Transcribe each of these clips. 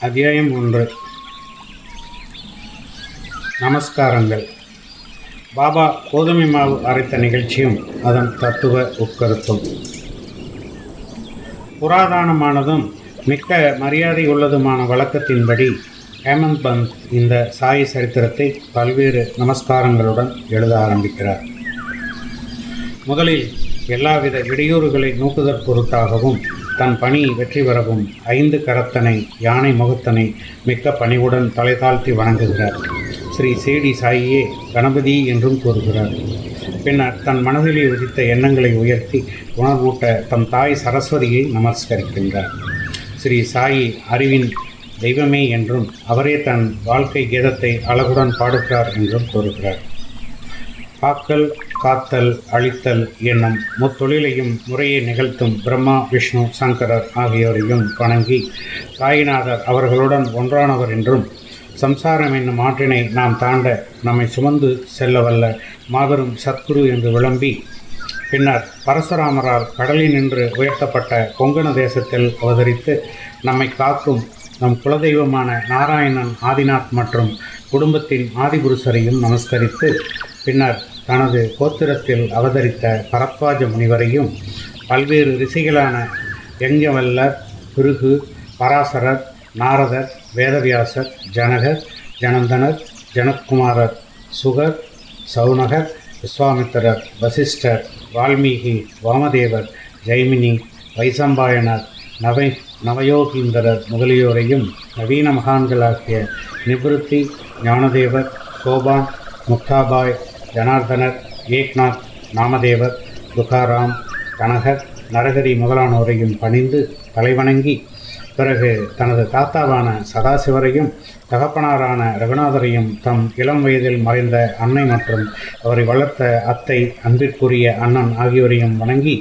அத்தியாயம் ஒன்று. நமஸ்காரங்கள். பாபா கோதுமை மாவு அரைத்த நிகழ்ச்சியும் அதன் தத்துவ உட்கருத்தும். புராதானமானதும் மிக்க மரியாதை உள்ளதுமான வழக்கத்தின்படி ஹேமந்த் பந்த் இந்த சாய் சரித்திரத்தை பல்வேறு நமஸ்காரங்களுடன் எழுத ஆரம்பிக்கிறார். முதலில் எல்லாவித இடையூறுகளை நோக்குதற் பொருட்டாகவும் தன் பணி வெற்றி பெறவும் ஐந்து கரத்தனை யானை முகத்தனை மிக்க பணிவுடன் தலை தாழ்த்தி வணங்குகிறார். ஸ்ரீ சேடி சாயியே கணபதி என்றும் கூறுகிறார். பின்னர் தன் மனதிலே உதித்த எண்ணங்களை உயர்த்தி உணர்வூட்ட தம் தாய் சரஸ்வதியை நமஸ்கரிக்கின்றார். ஸ்ரீ சாயி அறிவின் தெய்வமே என்றும் அவரே தன் வாழ்க்கை கீதத்தை அழகுடன் பாடுகிறார் என்றும் கூறுகிறார். பாக்கல் காத்தல் அழித்தல் என்னும் முத்தொழிலையும் முறையை நிகழ்த்தும் பிரம்மா விஷ்ணு சங்கரர் ஆகியோரையும் வணங்கி சாயிநாதர் அவர்களுடன் ஒன்றானவர் என்றும் சம்சாரம் என்னும் ஆற்றினை நாம் தாண்ட நம்மை சுமந்து செல்லவல்ல மாபெரும் சத்குரு என்று விளம்பி பின்னர் பரசுராமரால் கடலில் நின்று உயர்த்தப்பட்ட கொங்கண தேசத்தில் அவதரித்து நம்மை காக்கும் நம் குலதெய்வமான நாராயணன் ஆதிநாத் மற்றும் குடும்பத்தின் ஆதிபுருஷரையும் நமஸ்கரித்து பின்னர் தனது கோத்திரத்தில் அவதரித்த பரத்வாஜ முனிவரையும் பல்வேறு ரிஷிகளான யஞ்சவல்லர் பிருகு பராசரர் நாரதர் வேதவியாசர் ஜனகர் ஜனந்தனர் ஜனத்குமாரர் சுகர் சௌனகர் விஸ்வாமித்திரர் வசிஷ்டர் வால்மீகி வாமதேவர் ஜெய்மினி வைசம்பாயனர் நவை நவயோகீந்தரர் முதலியோரையும் நவீன மகான்களாகிய நிவிருத்தி ஞானதேவர் கோபான் முக்தாபாய் ஜனார்தனர் ஏக்நாத் நாமதேவர் துகாராம் கனகர் நரகரி முதலானோரையும் பணிந்து தலைவணங்கி பிறகு தனது தாத்தாவான சதாசிவரையும் தகப்பனாரான ரகுநாதரையும் தம் இளம் வயதில் மறைந்த அன்னை மற்றும் அவரை வளர்த்த அத்தை அன்பிற்குரிய அண்ணன் ஆகியோரையும் வணங்கி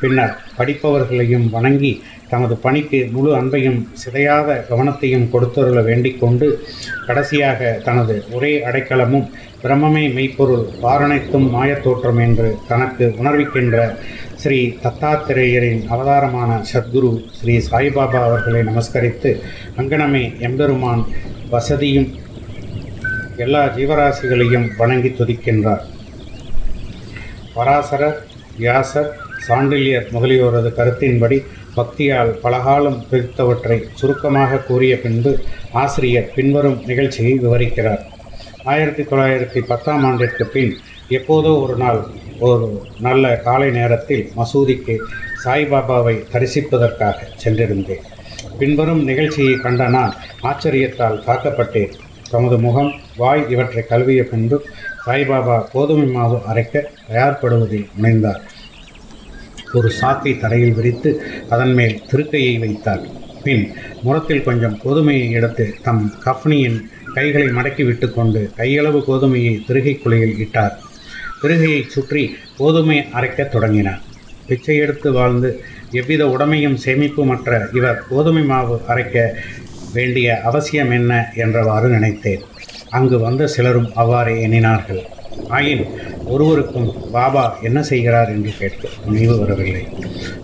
பின்னர் படிப்பவர்களையும் வணங்கி தமது பணிக்கு முழு அன்பையும் சிதையாத கவனத்தையும் கொடுத்தருள வேண்டிக் கொண்டு கடைசியாக தனது ஒரே அடைக்கலமும் பிரம்மமே மெய்ப்பொருள் பாரணைத்தும் மாயத்தோற்றம் என்று தனக்கு உணர்விக்கின்ற ஸ்ரீ தத்தாத்திரேயரின் அவதாரமான சத்குரு ஸ்ரீ சாய்பாபா அவர்களை நமஸ்கரித்து அங்கனமே எம்பெருமான் வசதியும் எல்லா ஜீவராசிகளையும் வணங்கி துதிக்கின்றார். பராசரர் வியாசர் சாண்டில்யர் முதலியோரது கருத்தின்படி பக்தியால் பலகாலம் பிரித்தவற்றை சுருக்கமாக கூறிய பின்பு ஆசிரியர் பின்வரும் நிகழ்ச்சியை விவரிக்கிறார். ஆயிரத்தி தொள்ளாயிரத்தி பத்தாம் ஆண்டிற்கு பின் எப்போதோ ஒரு நாள் ஒரு நல்ல காலை நேரத்தில் மசூதிக்கு சாய்பாபாவை தரிசிப்பதற்காக சென்றிருந்தேன். பின்வரும் நிகழ்ச்சியை கண்ட நான் ஆச்சரியத்தால் தாக்கப்பட்டேன் தமது முகம் வாய் இவற்றை கழுவிய பின்பு சாய்பாபா கோதுமை மாவு அரைக்க தயார்படுவதில் முனைந்தார். ஒரு சாக்கை தரையில் விரித்து அதன் மேல் திருக்கையை வைத்தார் பின் முரத்தில் கொஞ்சம் கோதுமையை எடுத்து தம் கஃப்னியின் கைகளை மடக்கி விட்டுக்கொண்டு கையளவு கோதுமையை திருகை குலையில் இட்டார். திருகையை சுற்றி கோதுமை அரைக்கத் தொடங்கினார். பிச்சை எடுத்து வாழ்ந்து எவ்வித உடமையும் சேமிப்புமற்ற இவர் கோதுமை மாவு அரைக்க வேண்டிய அவசியம் என்ன என்றவாறு நினைத்தேன். அங்கு வந்த சிலரும் அவ்வாறே எண்ணினார்கள். ஆயின் ஒருவருக்கும் பாபா என்ன செய்கிறார் என்று கேட்க நினைவு வரவில்லை.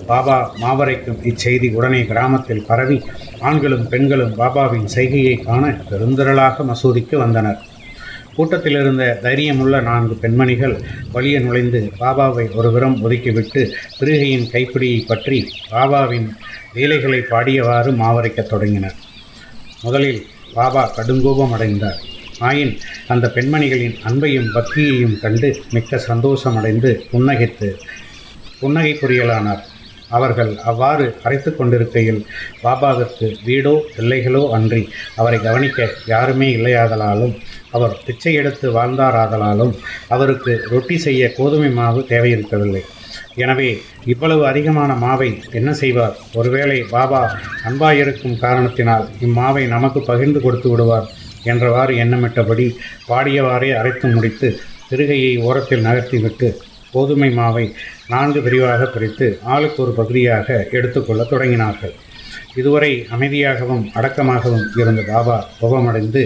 பாபா மாவரைக்கும் இச்செய்தி உடனே கிராமத்தில் பரவி ஆண்களும் பெண்களும் பாபாவின் செய்கையை காண பெருந்திரளாக மசூதிக்கு வந்தனர். கூட்டத்தில் இருந்த தைரியமுள்ள நான்கு பெண்மணிகள் வழியே நுழைந்து பாபாவை ஒருபுறம் ஒதுக்கிவிட்டு திருகையின் கைப்பிடியை பற்றி பாபாவின் லீலைகளை பாடியவாறு மாவரைக்கத் தொடங்கினர். முதலில் பாபா கடுங்கோபம் அடைந்தார். ஆயின் அந்த பெண்மணிகளின் அன்பையும் பக்தியையும் கண்டு மிக்க சந்தோஷமடைந்து புன்னகைத்து புன்னகை புரியலானார் அவர்கள் அவ்வாறு அரைத்து கொண்டிருக்கையில் பாபாவிற்கு வீடோ பிள்ளைகளோ அன்றி அவரை கவனிக்க யாருமே இல்லையாதலாலும் அவர் பிச்சை எடுத்து வாழ்ந்தாராதலாலும் அவருக்கு ரொட்டி செய்ய கோதுமை மாவு தேவையிருக்கவில்லை. எனவே இவ்வளவு அதிகமான மாவை என்ன செய்வார்? ஒருவேளை பாபா அன்பாயிருக்கும் காரணத்தினால் இம்மாவை நமக்கு பகிர்ந்து கொடுத்து விடுவார். என்றவாறு எண்ணமிட்டபடி பாடியவாறே அரைத்து முடித்து திருகையை ஓரத்தில் நகர்த்திவிட்டு கோதுமை மாவை நான்கு பிரிவாக பிரித்து ஆளுக்கு ஒரு பகுதியாக எடுத்துக்கொள்ள தொடங்கினார்கள். இதுவரை அமைதியாகவும் அடக்கமாகவும் இருந்த பாபா கோபமடைந்து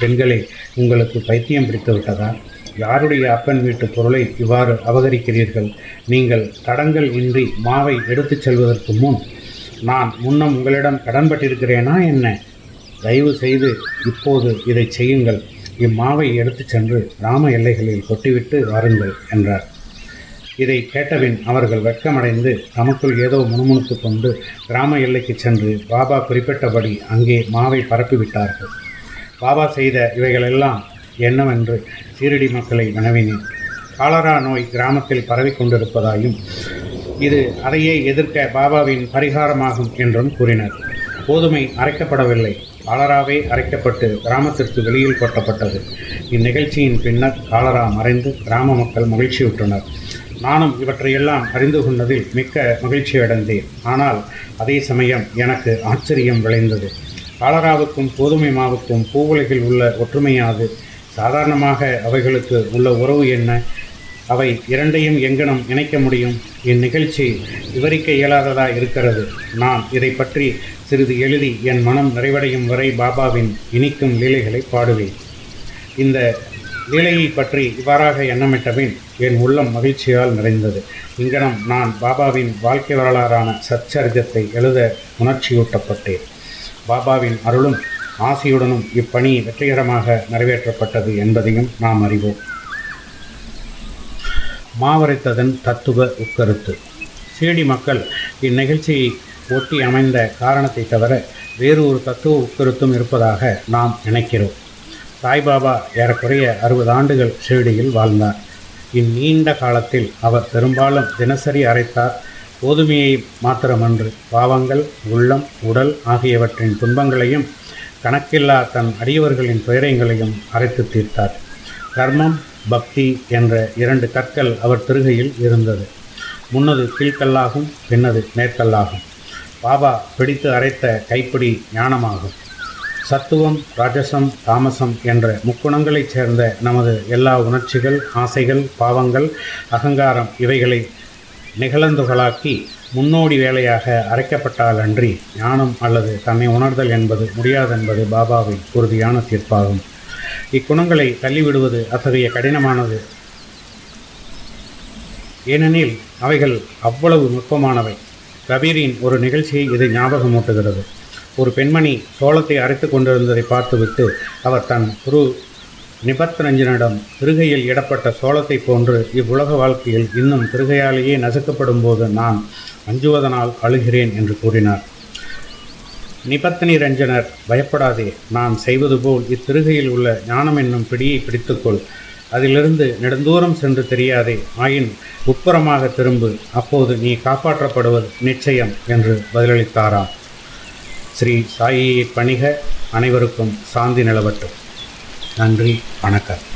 பெண்களே உங்களுக்கு பைத்தியம் பிடித்து விட்டதா? யாருடைய அப்பன் வீட்டு பொருளை இவ்வாறு அபகரிக்கிறீர்கள்? நீங்கள் தடங்கள் இன்றி மாவை எடுத்துச் செல்வதற்கு முன் நான் முன்னம் உங்களிடம் கடன்பட்டிருக்கிறேனா என்ன? தயவு செய்து இப்போது இதை செய்யுங்கள். இம்மாவை எடுத்துச் சென்று கிராம எல்லைகளில் கொட்டிவிட்டு வாருங்கள் என்றார். இதை கேட்டபின் அவர்கள் வெட்கமடைந்து தமக்குள் ஏதோ முணுமுணுத்து கொண்டு கிராம எல்லைக்கு சென்று பாபா குறிப்பிட்டபடி அங்கே மாவை பரப்பிவிட்டார்கள். பாபா செய்த இவைகளெல்லாம் என்னவென்று சீரடி மக்களை வினவினேன் காலரா நோய் கிராமத்தில் பரவிக் கொண்டிருப்பதாயும் இது அதையே எதிர்க்க பாபாவின் பரிகாரமாகும் என்றும் கூறினர். கோதுமை அரைக்கப்படவில்லை. காலராவே அரைக்கப்பட்டு கிராமத்திற்கு வெளியில் கொட்டப்பட்டது. இந்நிகழ்ச்சியின் பின்னர் காலரா மறைந்து கிராம மக்கள் மகிழ்ச்சியுற்றனர். நானும் இவற்றையெல்லாம் அறிந்து கொண்டதில் மிக்க மகிழ்ச்சியடைந்தேன் ஆனால் அதே சமயம் எனக்கு ஆச்சரியம் விளைந்தது. காலராவுக்கும் கோதுமை மாவுக்கும் பூவுலகில் உள்ள ஒற்றுமையாது. சாதாரணமாக அவைகளுக்கு உள்ள உறவு என்ன? அவை இரண்டையும் எங்கனம் இணைக்க முடியும்? இந்நிகழ்ச்சி விவரிக்க இயலாததா இருக்கிறது. நான் இதை பற்றி சிறிது எழுதி என் மனம் நிறைவடையும் வரை பாபாவின் இனிக்கும் லீலைகளை பாடுவேன். இந்த லீலையை பற்றி இவ்வாறாக எண்ணமிட்டபின் என் உள்ளம் மகிழ்ச்சியால் நிறைந்தது. இங்கனம் நான் பாபாவின் வாழ்க்கை வரலாறான சச்சரிதத்தை எழுத உணர்ச்சியூட்டப்பட்டேன். பாபாவின் அருளும் ஆசியுடனும் இப்பணி வெற்றிகரமாக நிறைவேற்றப்பட்டது என்பதையும் நாம் அறிவோம். மாவரைத்ததன் தத்துவ உட்கருத்து. சீடி மக்கள் இந்நிகழ்ச்சியை ஒட்டி அமைந்த காரணத்தை தவிர வேறு ஒரு தத்துவ உட்கருத்தும் இருப்பதாக நாம் நினைக்கிறோம். சாய்பாபா ஏறக்குறைய அறுபது ஆண்டுகள் ஷிரடியில் வாழ்ந்தார். இந்நீண்ட காலத்தில் அவர் பெரும்பாலும் தினசரி அரைத்தார். கோதுமையை மாத்திரமன்று பாவங்கள் உள்ளம் உடல் ஆகியவற்றின் துன்பங்களையும் கணக்கில்லா தன் அடியவர்களின் துயரங்களையும் அரைத்து தீர்த்தார். கர்மம் பக்தி என்ற இரண்டு கற்கள் அவர் திருகையில் இருந்தது. முன்னது கீழ்கல்லாகும் பின்னது மேற்கல்லாகும். பாபா பிடித்து அரைத்த கைப்பிடி ஞானமாகும். சத்துவம் ராஜசம் தாமசம் என்ற முக்குணங்களைச் சேர்ந்த நமது எல்லா உணர்ச்சிகள் ஆசைகள் பாவங்கள் அகங்காரம் இவைகளை நிகழந்துகளாக்கி முன்னோடி வேலையாக அரைக்கப்பட்டாலன்றி ஞானம் அல்லது தன்னை உணர்தல் என்பது முடியாதென்பது பாபாவின் உறுதியான தீர்ப்பாகும். இக்குணங்களை தள்ளிவிடுவது அத்தகைய கடினமானது. ஏனெனில் அவைகள் அவ்வளவு நுட்பமானவை. கபீரின் ஒரு நிகழ்ச்சியை இது ஞாபகமூட்டுகிறது. ஒரு பெண்மணி சோளத்தை அரைத்து கொண்டிருந்ததை பார்த்துவிட்டு அவர் தன் குரு நிபத்ரஞ்சனிடம் திருகையில் இடப்பட்ட சோளத்தை போன்று இவ்வுலக வாழ்க்கையில் இன்னும் திருகையாலேயே நசுக்கப்படும் போது நான் அஞ்சுவதனால் அழுகிறேன் என்று கூறினார். நிபத்தினி ரஞ்சனர் பயப்படாதே. நான் செய்வது போல் இத்திருகையில் உள்ள ஞானம் என்னும் பிடியை பிடித்துக்கொள். அதிலிருந்து நெடுந்தூரம் சென்று தெரியாதே. ஆயின் உட்புறமாக திரும்பு. அப்போது நீ காப்பாற்றப்படுவது நிச்சயம் என்று பதிலளித்தாராம் ஸ்ரீ சாயியை பணிக. அனைவருக்கும் சாந்தி நிலவட்டும். நன்றி வணக்கம்.